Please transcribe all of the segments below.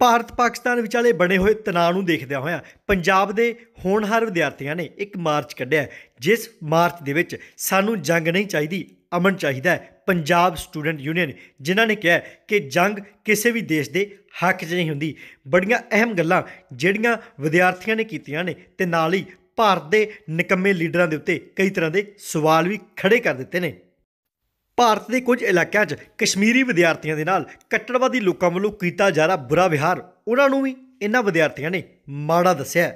ਭਾਰਤ ਪਾਕਿਸਤਾਨ ਵਿਚਾਲੇ ਬਣੇ ਹੋਏ ਤਣਾਅ ਨੂੰ ਦੇਖਦਿਆਂ ਹੋਇਆਂ ਪੰਜਾਬ ਦੇ ਹੋਣਹਾਰ ਵਿਦਿਆਰਥੀਆਂ ਨੇ ਇੱਕ ਮਾਰਚ ਕੱਢਿਆ ਜਿਸ ਮਾਰਚ ਦੇ ਵਿੱਚ ਸਾਨੂੰ ਜੰਗ ਨਹੀਂ ਚਾਹੀਦੀ, ਅਮਨ ਚਾਹੀਦਾ ਹੈ। ਪੰਜਾਬ ਸਟੂਡੈਂਟ ਯੂਨੀਅਨ, ਜਿਨ੍ਹਾਂ ਨੇ ਕਿਹਾ ਕਿ ਜੰਗ ਕਿਸੇ ਵੀ ਦੇਸ਼ ਦੇ ਹੱਕ 'ਚ ਨਹੀਂ ਹੁੰਦੀ। ਬੜੀਆਂ ਅਹਿਮ ਗੱਲਾਂ ਜਿਹੜੀਆਂ ਵਿਦਿਆਰਥੀਆਂ ਨੇ ਕੀਤੀਆਂ ਨੇ ਤੇ ਨਾਲ ਹੀ ਭਾਰਤ ਦੇ ਨਿਕੰਮੇ ਲੀਡਰਾਂ ਦੇ ਉੱਤੇ ਕਈ ਤਰ੍ਹਾਂ ਦੇ ਸਵਾਲ ਵੀ ਖੜੇ ਕਰ ਦਿੱਤੇ ਨੇ। ਭਾਰਤ ਦੇ ਕੁਝ ਇਲਾਕਿਆਂ 'ਚ ਕਸ਼ਮੀਰੀ ਵਿਦਿਆਰਥੀਆਂ ਦੇ ਨਾਲ ਕੱਟੜਵਾਦੀ ਲੋਕਾਂ ਵੱਲੋਂ ਕੀਤਾ ਜਾ ਰਿਹਾ ਬੁਰਾ ਵਿਹਾਰ, ਉਹਨਾਂ ਨੂੰ ਵੀ ਇਹਨਾਂ ਵਿਦਿਆਰਥੀਆਂ ਨੇ ਮਾੜਾ ਦੱਸਿਆ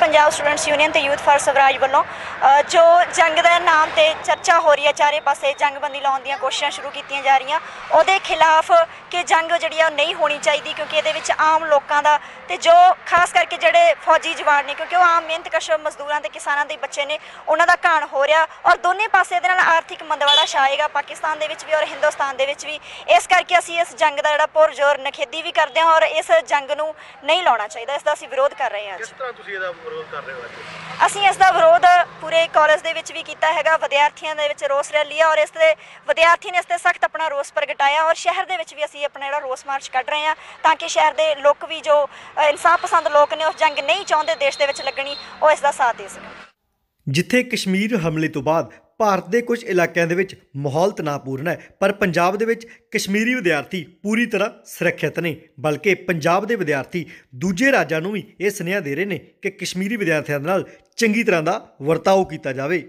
ਪੰਜਾਬ ਸਟੂਡੈਂਟਸ ਯੂਨੀਅਨ ਤੇ ਯੂਥ ਫਾਰ ਸਵਰਾਜ ਵੱਲੋਂ ਜੋ ਜੰਗ ਦੇ ਨਾਮ ਤੇ ਚਰਚਾ ਹੋ ਰਹੀ ਹੈ, ਚਾਰੇ ਪਾਸੇ ਜੰਗਬੰਦੀ ਲਾਉਣ ਦੀਆਂ ਕੋਸ਼ਿਸ਼ਾਂ ਸ਼ੁਰੂ ਕੀਤੀਆਂ ਜਾ ਰਹੀਆਂ, ਉਹਦੇ ਖਿਲਾਫ ਕਿ ਜੰਗ ਜਿਹੜੀ ਆ ਉਹ ਨਹੀਂ ਹੋਣੀ ਚਾਹੀਦੀ, ਕਿਉਂਕਿ ਇਹਦੇ ਵਿੱਚ ਆਮ ਲੋਕਾਂ ਦਾ ਤੇ ਜੋ ਖਾਸ ਕਰਕੇ ਜਿਹੜੇ ਫੌਜੀ ਜਵਾਨ ਨੇ, ਕਿਉਂਕਿ ਉਹ ਆਮ ਮਿਹਨਤਕਸ਼ ਮਜ਼ਦੂਰਾਂ ਤੇ ਕਿਸਾਨਾਂ ਦੇ ਬੱਚੇ ਨੇ, ਉਹਨਾਂ ਦਾ ਘਾਣ ਹੋ ਰਿਹਾ ਔਰ ਦੋਨੇ ਪਾਸੇ ਇਹਦੇ ਨਾਲ ਆਰਥਿਕ ਮੰਦਵਾੜਾ ਛਾਏਗਾ ਪਾਕਿਸਤਾਨ ਦੇ ਵਿੱਚ ਵੀ ਔਰ ਹਿੰਦੁਸਤਾਨ ਦੇ ਵਿੱਚ ਵੀ, ਇਸ ਕਰਕੇ ਅਸੀਂ ਇਸ ਜੰਗ ਦਾ ਜਿਹੜਾ ਪੁਰਜ਼ੋਰ ਨਖੇਦੀ ਵੀ ਕਰਦੇ ਹਾਂ ਔਰ ਇਸ ਜੰਗ ਨੂੰ ਨਹੀਂ ਲਾਉਣਾ ਚਾਹੀਦਾ, ਇਸ ਦਾ ਅਸੀਂ ਵਿਰੋਧ ਕਰ ਰਹੇ ਹਾਂ ਅੱਜ। ਕਿਸ ਤਰ੍ਹਾਂ ਤੁਸੀਂ ਇਹਦਾ ਵਿਰੋਧ ਕਰ ਰਹੇ ਹੋ ਅੱਜ? ਅਸੀਂ ਇਸ ਦਾ ਵਿਰੋਧ ਪੂਰੇ ਕਾਲਜ ਦੇ ਵਿੱਚ ਵੀ ਕੀਤਾ ਹੈਗਾ ਵਿਦਿਆਰਥੀਆਂ ਦੇ ਵਿੱਚ ਰੋਸ ਰੈਲੀ ਆ ਔਰ ਇਸ ਤੇ ਵਿਦਿਆਰਥੀ ਨੇ ਇਸ ਤੇ ਸਖਤ ਆਪਣਾ ਰੋਸ ਪ੍ਰਗਟਾਇਆ ਔਰ ਸ਼ਹਿਰ ਦੇ ਵਿੱਚ ਵੀ ਅਸੀਂ ਆਪਣਾ ਜਿਹੜਾ ਰੋਸ ਮਾਰਚ ਕੱਢ ਰਹੇ ਹਾਂ ਤਾਂ ਕਿ ਸ਼ਹਿਰ ਦੇ ਲੋਕ ਵੀ ਜੋ ਇਨਸਾਫ ਪਸੰਦ ਲੋਕ ਨੇ ਉਸ ਜੰਗ ਨਹੀਂ ਚਾਹੁੰਦੇ ਦੇਸ਼ ਦੇ ਵਿੱਚ ਲੱਗਣੀ ਉਹ ਇਸ ਦਾ ਸਾਥ ਦੇ ਸਕਣ। ਜਿੱਥੇ ਕਸ਼ਮੀਰ ਹਮਲੇ ਤੋਂ ਬਾਅਦ ਭਾਰਤ ਦੇ ਕੁਝ ਇਲਾਕਿਆਂ ਦੇ ਵਿੱਚ ਮਾਹੌਲ ਤਣਾਅਪੂਰਨ ਹੈ, ਪਰ ਪੰਜਾਬ ਦੇ ਵਿੱਚ ਕਸ਼ਮੀਰੀ ਵਿਦਿਆਰਥੀ ਪੂਰੀ ਤਰ੍ਹਾਂ ਸੁਰੱਖਿਅਤ ਨੇ, ਬਲਕਿ ਪੰਜਾਬ ਦੇ ਵਿਦਿਆਰਥੀ ਦੂਜੇ ਰਾਜਾਂ ਨੂੰ ਵੀ ਇਹ ਸੁਨੇਹਾ ਦੇ ਰਹੇ ਨੇ ਕਿ ਕਸ਼ਮੀਰੀ ਵਿਦਿਆਰਥੀਆਂ ਦੇ ਨਾਲ ਚੰਗੀ ਤਰ੍ਹਾਂ ਦਾ ਵਰਤਾਓ ਕੀਤਾ ਜਾਵੇ।